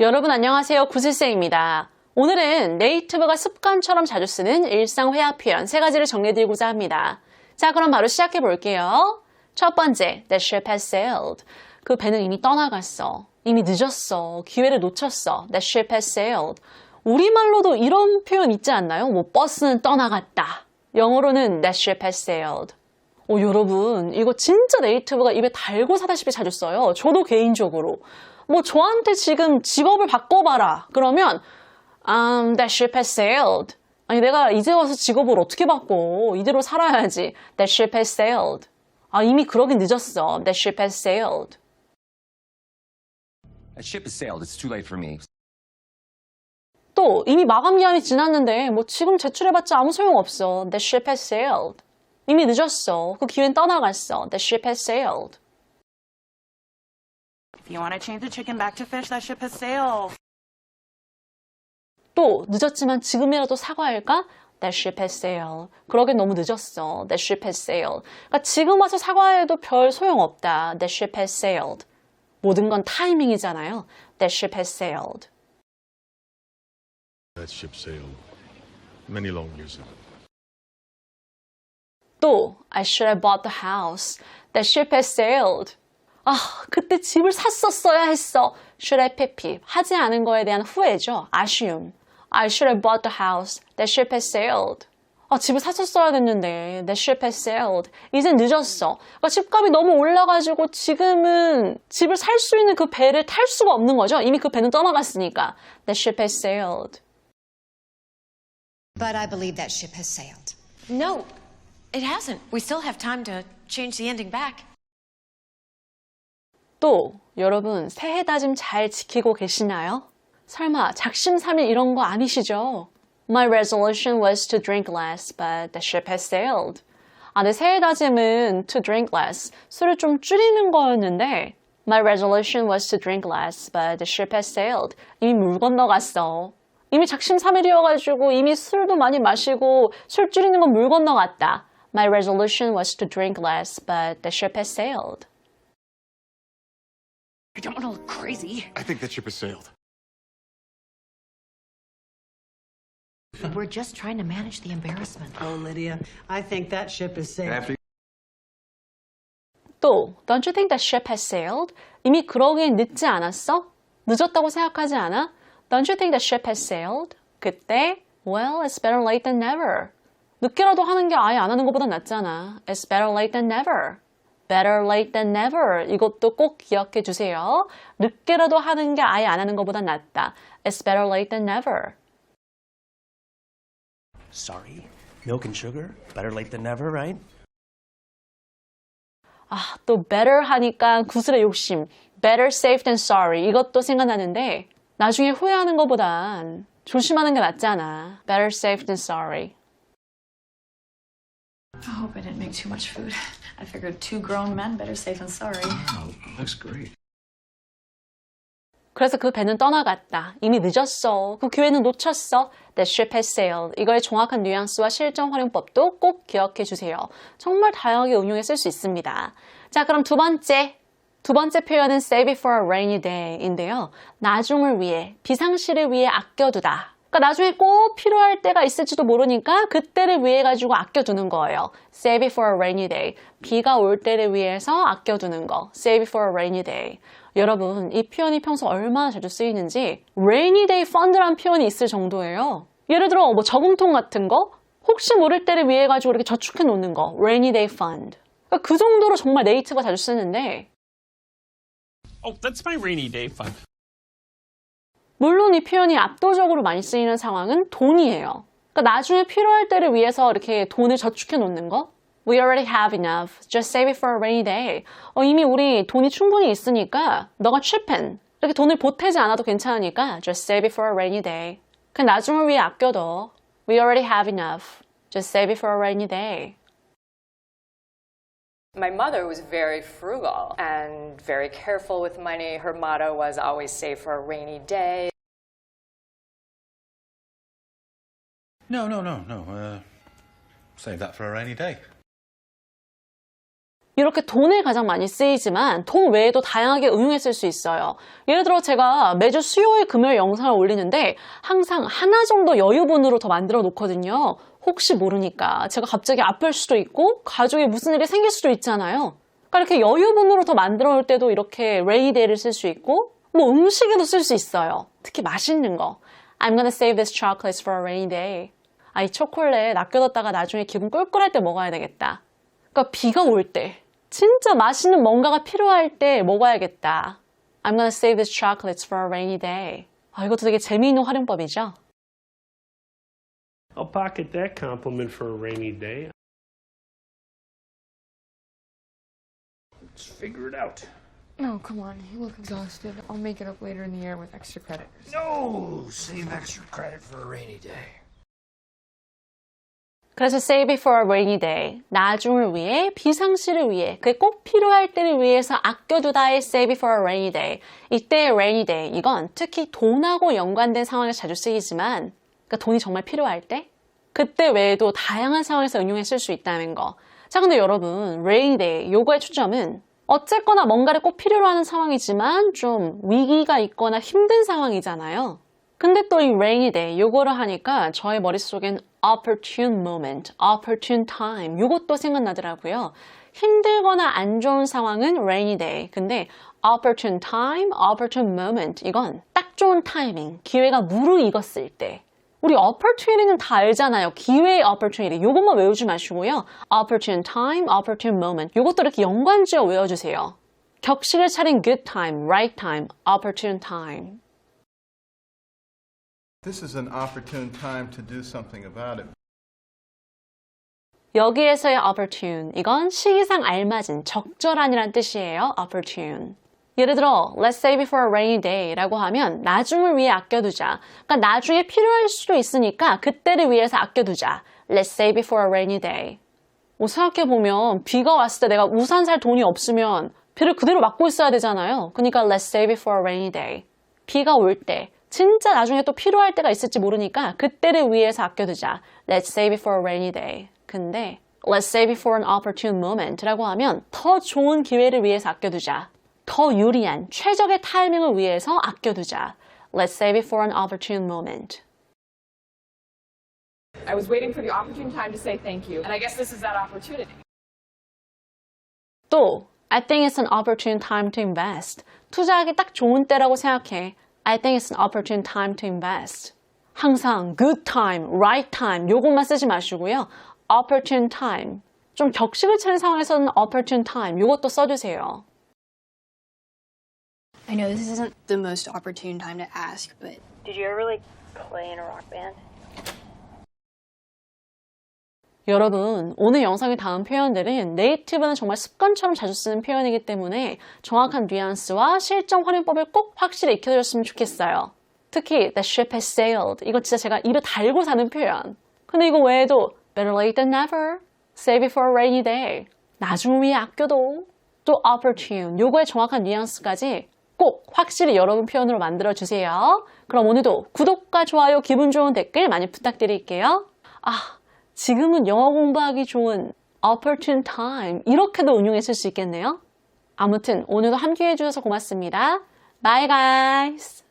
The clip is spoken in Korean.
여러분 안녕하세요. 구슬쌤입니다. 오늘은 네이티브가 습관처럼 자주 쓰는 일상 회화 표현 세 가지를 정리해드리고자 합니다. 자, 그럼 바로 시작해 볼게요. 첫 번째, the ship has sailed. 그 배는 이미 떠나갔어. 이미 늦었어. 기회를 놓쳤어. The ship has sailed. 우리말로도 이런 표현 있지 않나요? 뭐 버스는 떠나갔다. 영어로는 the ship has sailed. 오, 여러분, 이거 진짜 네이티브가 입에 달고 사다시피 자주 써요. 저도 개인적으로. 뭐, 저한테 지금 직업을 바꿔봐라. 그러면, um, that ship has sailed. 아니, 내가 이제 와서 직업을 어떻게 바꿔. 이대로 살아야지. That ship has sailed. 아, 이미 그러긴 늦었어. That ship has sailed. That ship has sailed. It's too late for me. 또, 이미 마감 기한이 지났는데, 뭐, 지금 제출해봤자 아무 소용없어. That ship has sailed. 이미 늦었어. 그 기회는 떠나갔어. That ship has sailed. If you want to change the chicken back to fish, that ship has sailed. 또 늦었지만 지금이라도 사과할까? That ship has sailed. 그러긴 너무 늦었어. That ship has sailed. 그러니까 지금 와서 사과해도 별 소용없다. That ship has sailed. 모든 건 타이밍이잖아요. That ship has sailed. That ship sailed many long years ago. 또 I should have bought the house. That ship has sailed. 아, 그때 집을 샀었어야 했어. should have ppip. 하지 않은 거에 대한 후회죠. 아쉬움. I should have bought the house. That ship has sailed. 아, 집을 샀었어야 됐는데. That ship has sailed. 이젠 늦었어. 그러니까 집값이 너무 올라가지고 지금은 집을 살 수 있는 그 배를 탈 수가 없는 거죠. 이미 그 배는 떠나갔으니까. That ship has sailed. But I believe that ship has sailed. No, it hasn't. We still have time to change the ending back. 또 여러분 새해 다짐 잘 지키고 계시나요? 설마 작심삼일 이런 거 아니시죠? My resolution was to drink less, but the ship has sailed. 아, 내 새해 다짐은 to drink less, 술을 좀 줄이는 거였는데 My resolution was to drink less, but the ship has sailed. 이미 물 건너갔어. 이미 작심삼일이어가지고 이미 술도 많이 마시고 술 줄이는 건 물 건너갔다. My resolution was to drink less, but the ship has sailed. I don't want to look crazy. I think that ship has sailed. We're just trying to manage the embarrassment. Oh, Lydia, I think that ship is sailed. After 또, don't you think the ship has sailed? 이미 그러기엔 늦지 않았어? 늦었다고 생각하지 않아? Don't you think the ship has sailed? 그때, well, it's better late than never. 늦게라도 하는 게 아예 안 하는 것보다 낫잖아. It's better late than never. Better late than never. 이것도 꼭 기억해 주세요. 늦게라도 하는 게 아예 안 하는 것보다 낫다. It's better late than never. Sorry. Milk and sugar? Better late than never, right? 아, 또 better 하니까 구슬의 욕심. Better safe than sorry. 이것도 생각나는데 나중에 후회하는 것보단 조심하는 게 낫잖아. Better safe than sorry. I hope I didn't make too much food. I figured two grown men better safe than sorry. Looks great. 그래서 그 배는 떠나갔다. 이미 늦었어. 그 기회는 놓쳤어. The ship has sailed. 이거의 정확한 뉘앙스와 실전 활용법도 꼭 기억해 주세요. 정말 다양하게 응용해 쓸 수 있습니다. 자, 그럼 두 번째. 두 번째 표현은 save it for a rainy day인데요. 나중을 위해, 비상시를 위해 아껴두다. 그러니까 나중에 꼭 필요할 때가 있을지도 모르니까 그때를 위해 가지고 아껴두는 거예요. Save it for a rainy day. 비가 올 때를 위해서 아껴두는 거. Save it for a rainy day. 여러분, 이 표현이 평소 얼마나 자주 쓰이는지 rainy day fund란 표현이 있을 정도예요. 예를 들어 뭐 저금통 같은 거 혹시 모를 때를 위해 가지고 이렇게 저축해 놓는 거. rainy day fund. 그러니까 그 정도로 정말 네이티브가 자주 쓰는데 Oh, that's my rainy day fund. 물론 이 표현이 압도적으로 많이 쓰이는 상황은 돈이에요. 그러니까 나중에 필요할 때를 위해서 이렇게 돈을 저축해 놓는 거. We already have enough. Just save it for a rainy day. 어, 이미 우리 돈이 충분히 있으니까 너가 취펜 이렇게 돈을 보태지 않아도 괜찮으니까 just save it for a rainy day. 그냥 나중을 위해 아껴둬. We already have enough. Just save it for a rainy day. My mother was very frugal and very careful with money. Her motto was always save for a rainy day. No, no, no, no. Uh, save that for a rainy day. 이렇게 돈을 가장 많이 쓰이지만 돈 외에도 다양하게 응용해 쓸 수 있어요. 예를 들어 제가 매주 수요일 금요일 영상을 올리는데 항상 하나 정도 여유분으로 더 만들어 놓거든요. 혹시 모르니까 제가 갑자기 아플 수도 있고 가족에 무슨 일이 생길 수도 있잖아요. 그러니까 이렇게 여유분으로 더 만들어 놓을 때도 이렇게 레이데이를 쓸 수 있고 뭐 음식에도 쓸 수 있어요. 특히 맛있는 거. I'm gonna save this chocolates for a rainy day. 아, 이 초콜릿 아껴뒀다가 나중에 기분 꿀꿀할 때 먹어야 되겠다. 그러니까 비가 올 때, 진짜 맛있는 뭔가가 필요할 때 먹어야겠다. I'm gonna save these chocolates for a rainy day. 아, 이것도 되게 재미있는 활용법이죠. I'll pocket that compliment for a rainy day. Let's figure it out. No, come on. You look exhausted. I'll make it up later in the year with extra credit. No! Save extra credit for a rainy day. 그래서 save it for a rainy day. 나중을 위해, 비상시를 위해, 그게 꼭 필요할 때를 위해서 아껴두다의 save it for a rainy day. 이때의 rainy day, 이건 특히 돈하고 연관된 상황에서 자주 쓰이지만, 그러니까 돈이 정말 필요할 때, 그때 외에도 다양한 상황에서 응용해 쓸 수 있다는 거. 자, 근데 여러분, rainy day, 요거의 초점은 어쨌거나 뭔가를 꼭 필요로 하는 상황이지만 좀 위기가 있거나 힘든 상황이잖아요. 근데 또 이 rainy day 요거를 하니까 저의 머릿속엔 opportune moment, opportune time 요것도 생각나더라고요. 힘들거나 안 좋은 상황은 rainy day. 근데 opportune time, opportune moment 이건 딱 좋은 타이밍, 기회가 무르익었을 때. 우리 opportunity는 다 알잖아요. 기회의 opportunity. 요것만 외우지 마시고요. opportune time, opportune moment. 요것도 이렇게 연관지어 외워주세요. 격식을 차린 good time, right time, opportune time. This is an opportune time to do something about it. 여기에서의 opportune, 이건 시기상 알맞은, 적절한이란 뜻이에요. opportune. 예를 들어, let's save it for a rainy day 라고 하면 나중을 위해 아껴두자. 그러니까 나중에 필요할 수도 있으니까 그때를 위해서 아껴두자. Let's save it for a rainy day. 뭐 생각해보면 비가 왔을 때 내가 우산 살 돈이 없으면 비를 그대로 맞고 있어야 되잖아요. 그러니까 let's save it for a rainy day. 비가 올 때, 진짜 나중에 또 필요할 때가 있을지 모르니까 그때를 위해서 아껴두자. Let's save it for a rainy day. 근데 let's save it for an opportune moment 라고 하면 더 좋은 기회를 위해서 아껴두자. 더 유리한 최적의 타이밍을 위해서 아껴두자. Let's save it for an opportune moment. I was waiting for the opportune time to say thank you, and I guess this is that opportunity. 또 I think it's an opportune time to invest. 투자하기 딱 좋은 때라고 생각해. I think it's an opportune time to invest. 항상 good time, right time 요것만 쓰지 마시고요. opportune time. 좀 격식을 차린 상황에서는 opportune time 요것도 써주세요. I know this isn't the most opportune time to ask, but Did you ever like play in a rock band? 여러분, 오늘 영상에 닿은 표현들은 네이티브는 정말 습관처럼 자주 쓰는 표현이기 때문에 정확한 뉘앙스와 실전 활용법을 꼭 확실히 익혀두셨으면 좋겠어요. 특히 the ship has sailed 이거 진짜 제가 입에 달고 사는 표현. 근데 이거 외에도 better late than never, save it for a rainy day, 나중을 위해 아껴도, 또 opportune 요거의 정확한 뉘앙스까지 꼭 확실히 여러분 표현으로 만들어 주세요. 그럼 오늘도 구독과 좋아요, 기분 좋은 댓글 많이 부탁드릴게요. 아, 지금은 영어 공부하기 좋은 opportune time 이렇게도 응용해 쓸 수 있겠네요. 아무튼 오늘도 함께 해 주셔서 고맙습니다. Bye guys!